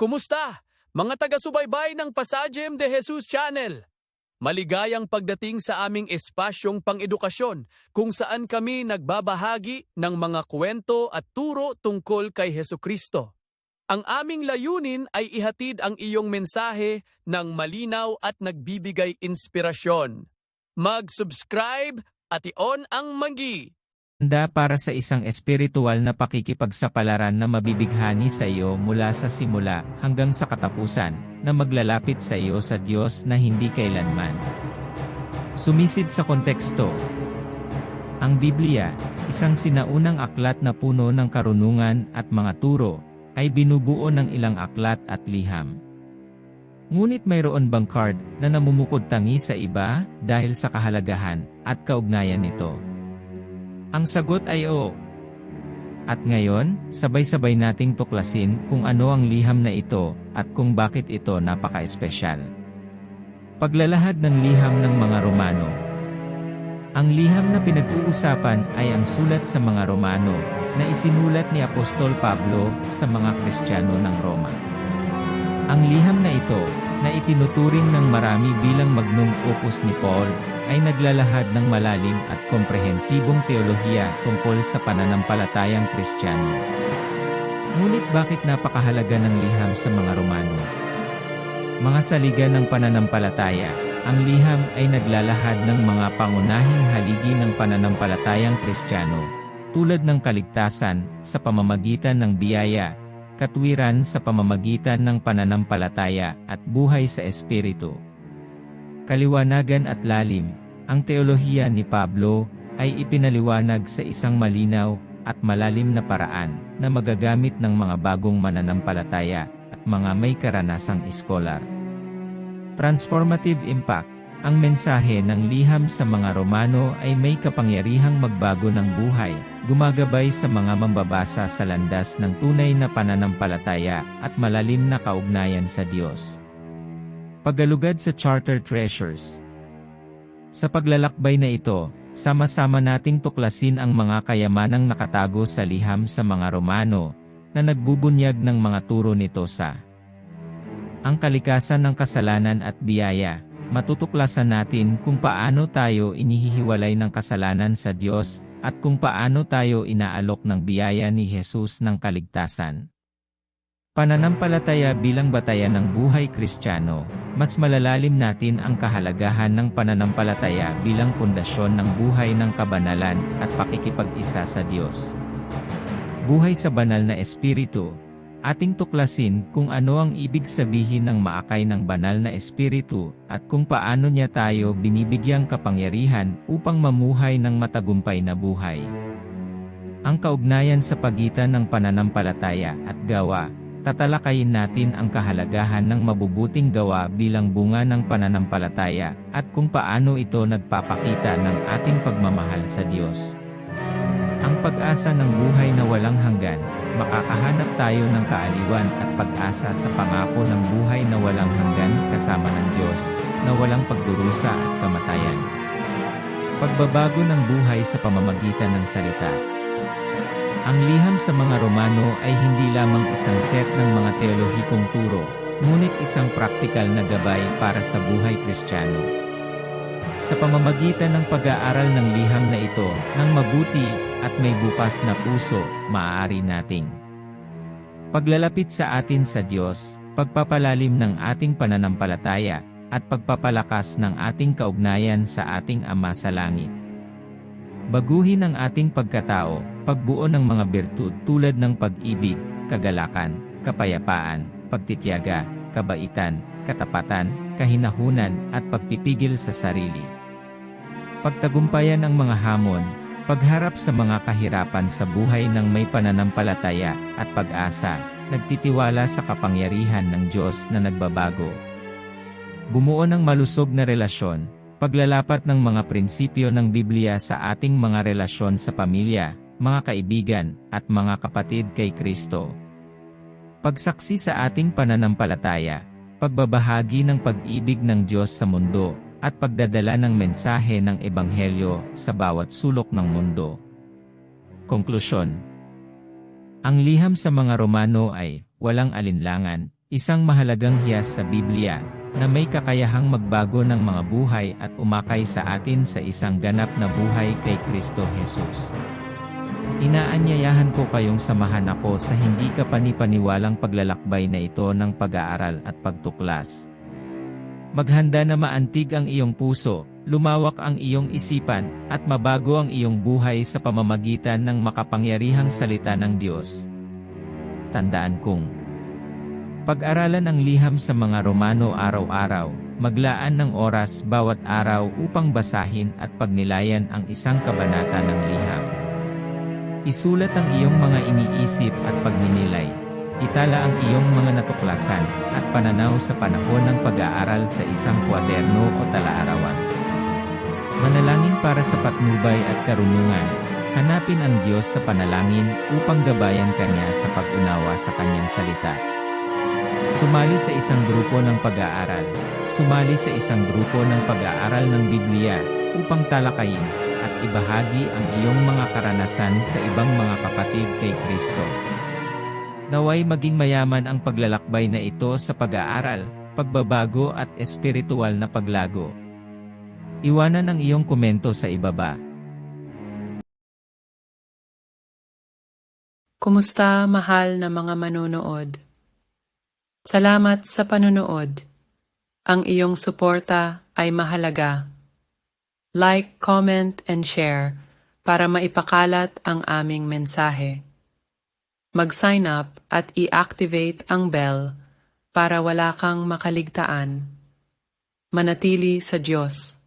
Kumusta? Mga taga-subaybay ng Pasajem de Jesus Channel. Maligayang pagdating sa aming espasyong pang-edukasyon kung saan kami nagbabahagi ng mga kwento at turo tungkol kay Heso Kristo. Ang aming layunin ay ihatid ang iyong mensahe ng malinaw at nagbibigay inspirasyon. Mag-subscribe at i-on ang magi. Handa para sa isang espiritual na pakikipagsapalaran na mabibighani sa iyo mula sa simula hanggang sa katapusan, na maglalapit sa iyo sa Diyos na hindi kailanman. Sumisid sa konteksto. Ang Biblia, isang sinaunang aklat na puno ng karunungan at mga turo, ay binubuo ng ilang aklat at liham. Ngunit mayroon bang card na namumukod tangi sa iba dahil sa kahalagahan at kaugnayan nito? Ang sagot ay oo. At ngayon, sabay-sabay nating tuklasin kung ano ang liham na ito at kung bakit ito napaka-espesyal. Paglalahad ng liham ng mga Romano Ang liham na pinag-uusapan ay ang sulat sa mga Romano na isinulat ni Apostol Pablo sa mga Kristiyano ng Roma. Ang liham na ito, na itinuturing ng marami bilang magnum opus ni Paul, ay naglalahad ng malalim at komprehensibong teolohiya tungkol sa pananampalatayang Kristiyano. Ngunit bakit napakahalaga ng liham sa mga Romano? Mga saliga ng pananampalataya, ang liham ay naglalahad ng mga pangunahing haligi ng pananampalatayang Kristiyano, tulad ng kaligtasan sa pamamagitan ng biyaya, katwiran sa pamamagitan ng pananampalataya at buhay sa Espiritu. Kaliwanagan at lalim, ang teolohiya ni Pablo ay ipinaliwanag sa isang malinaw at malalim na paraan na magagamit ng mga bagong mananampalataya at mga may karanasang iskolar. Transformative Impact Ang mensahe ng liham sa mga Romano ay may kapangyarihang magbago ng buhay, gumagabay sa mga mambabasa sa landas ng tunay na pananampalataya at malalim na kaugnayan sa Diyos. Pagalugad sa Charter Treasures Sa paglalakbay na ito, sama-sama nating tuklasin ang mga kayamanang nakatago sa liham sa mga Romano, na nagbubunyag ng mga turo nito sa ang kalikasan ng kasalanan at biyaya, matutuklasan natin kung paano tayo inihihiwalay ng kasalanan sa Diyos, at kung paano tayo inaalok ng biyaya ni Jesus ng kaligtasan. Pananampalataya bilang batayan ng buhay kristyano, mas malalalim natin ang kahalagahan ng pananampalataya bilang pundasyon ng buhay ng kabanalan at pakikipag-isa sa Diyos. Buhay sa banal na espiritu, ating tuklasin kung ano ang ibig sabihin ng maakay ng banal na espiritu at kung paano niya tayo binibigyang kapangyarihan upang mamuhay ng matagumpay na buhay. Ang kaugnayan sa pagitan ng pananampalataya at gawa, tatalakayin natin ang kahalagahan ng mabubuting gawa bilang bunga ng pananampalataya at kung paano ito nagpapakita ng ating pagmamahal sa Diyos. Ang pag-asa ng buhay na walang hanggan, makakahanap tayo ng kaaliwan at pag-asa sa pangako ng buhay na walang hanggan kasama ng Diyos, na walang pagdurusa at kamatayan. Pagbabago ng buhay sa pamamagitan ng salita. Ang liham sa mga Romano ay hindi lamang isang set ng mga teolohikong turo, ngunit isang praktikal na gabay para sa buhay kristyano. Sa pamamagitan ng pag-aaral ng liham na ito, ng mabuti, at may bukas na puso, maaari nating paglalapit sa atin sa Diyos, pagpapalalim ng ating pananampalataya, at pagpapalakas ng ating kaugnayan sa ating Ama sa Langit. Baguhin ang ating pagkatao, pagbuo ng mga birtud tulad ng pag-ibig, kagalakan, kapayapaan, pagtityaga, kabaitan, katapatan, kahinahunan, at pagpipigil sa sarili. Pagtagumpayan ang mga hamon, pagharap sa mga kahirapan sa buhay ng may pananampalataya at pag-asa, nagtitiwala sa kapangyarihan ng Diyos na nagbabago. Bumuo ng malusog na relasyon, paglalapat ng mga prinsipyo ng Biblia sa ating mga relasyon sa pamilya, mga kaibigan, at mga kapatid kay Kristo. Pagsaksi sa ating pananampalataya, pagbabahagi ng pag-ibig ng Diyos sa mundo, at pagdadala ng mensahe ng Ebanghelyo sa bawat sulok ng mundo. Konklusyon Ang liham sa mga Romano ay, walang alinlangan, Isang mahalagang hiyas sa Biblia na may kakayahang magbago ng mga buhay at umakay sa atin sa isang ganap na buhay kay Kristo Jesus. Inaanyayahan ko kayong samahan ako sa hindi kapanipaniwalang paglalakbay na ito ng pag-aaral at pagtuklas. Maghanda na maantig ang iyong puso, lumawak ang iyong isipan, at mabago ang iyong buhay sa pamamagitan ng makapangyarihang salita ng Diyos. Tandaan kong pag-aralan ang liham sa mga Romano araw-araw, maglaan ng oras bawat araw upang basahin at pagnilayan ang isang kabanata ng liham. Isulat ang iyong mga iniisip at pagninilay. Itala ang iyong mga natuklasan at pananaw sa panahon ng pag-aaral sa isang kwaderno o talaarawan. Manalangin para sa patnubay at karunungan. Hanapin ang Diyos sa panalangin upang gabayan kanya sa pag-unawa sa kanyang salita. Sumali sa isang grupo ng pag-aaral. Sumali sa isang grupo ng pag-aaral ng Biblia upang talakayin at ibahagi ang iyong mga karanasan sa ibang mga kapatid kay Kristo. Naway maging mayaman ang paglalakbay na ito sa pag-aaral, pagbabago at espiritual na paglago. Iwanan ang iyong komento sa ibaba. Kumusta mahal na mga manonood? Salamat sa panonood. Ang iyong suporta ay mahalaga. Like, comment, and share para maipakalat ang aming mensahe. Mag-sign up at i-activate ang bell para wala kang makaligtaan. Manatili sa Diyos.